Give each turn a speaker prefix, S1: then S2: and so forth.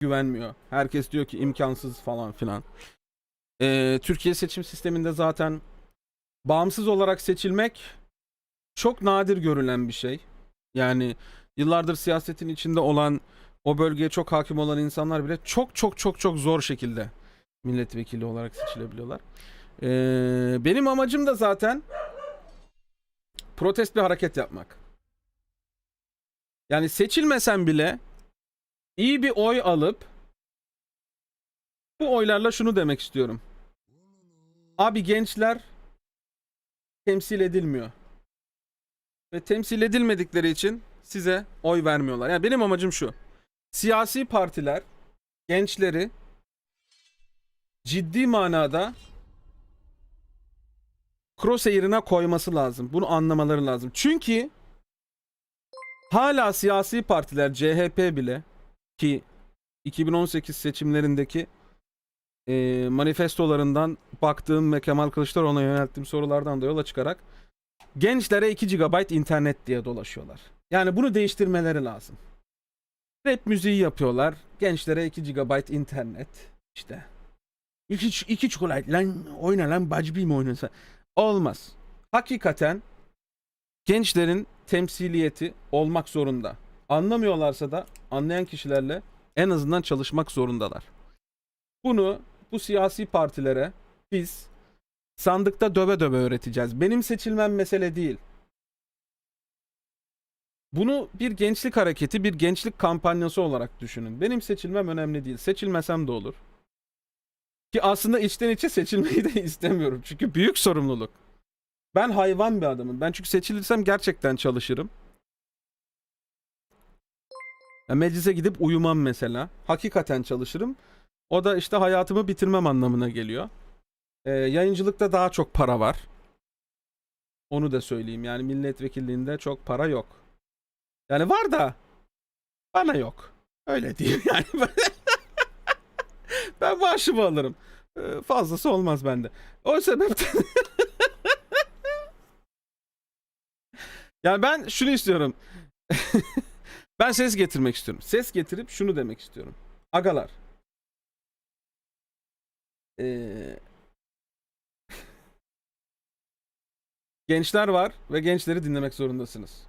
S1: güvenmiyor. Herkes diyor ki imkansız falan filan. Ee, Türkiye seçim sisteminde zaten bağımsız olarak seçilmek çok nadir görülen bir şey. Yani yıllardır siyasetin içinde olan o bölgeye çok hakim olan insanlar bile çok çok çok çok zor şekilde milletvekili olarak seçilebiliyorlar. Ee, benim amacım da zaten protest bir hareket yapmak. Yani seçilmesem bile iyi bir oy alıp bu oylarla şunu demek istiyorum. Abi gençler temsil edilmiyor. Ve temsil edilmedikleri için size oy vermiyorlar. Yani benim amacım şu. Siyasi partiler gençleri ciddi manada crosshair'ına koyması lazım. Bunu anlamaları lazım. Çünkü hala siyasi partiler CHP bile ki 2018 seçimlerindeki e, manifestolarından baktığım ve Kemal Kılıçdaroğlu'na yönelttiğim sorulardan da yola çıkarak gençlere 2 GB internet diye dolaşıyorlar. Yani bunu değiştirmeleri lazım. Rap müziği yapıyorlar. Gençlere 2 GB internet. İşte. 2 iki çikolata lan oyna lan bacbi mi oynasa? Olmaz. Hakikaten gençlerin temsiliyeti olmak zorunda. Anlamıyorlarsa da anlayan kişilerle en azından çalışmak zorundalar. Bunu bu siyasi partilere biz sandıkta döve döve öğreteceğiz. Benim seçilmem mesele değil. Bunu bir gençlik hareketi, bir gençlik kampanyası olarak düşünün. Benim seçilmem önemli değil. Seçilmesem de olur. Ki aslında içten içe seçilmeyi de istemiyorum. Çünkü büyük sorumluluk. Ben hayvan bir adamım. Ben çünkü seçilirsem gerçekten çalışırım. Ya meclise gidip uyumam mesela. Hakikaten çalışırım. O da işte hayatımı bitirmem anlamına geliyor. Ee, yayıncılıkta daha çok para var. Onu da söyleyeyim. Yani milletvekilliğinde çok para yok. Yani var da bana yok. Öyle diyeyim yani. ben maaşımı alırım. Ee, fazlası olmaz bende. O sebepten Yani ben şunu istiyorum. ben ses getirmek istiyorum. Ses getirip şunu demek istiyorum. Agalar. Ee, gençler var ve gençleri dinlemek zorundasınız.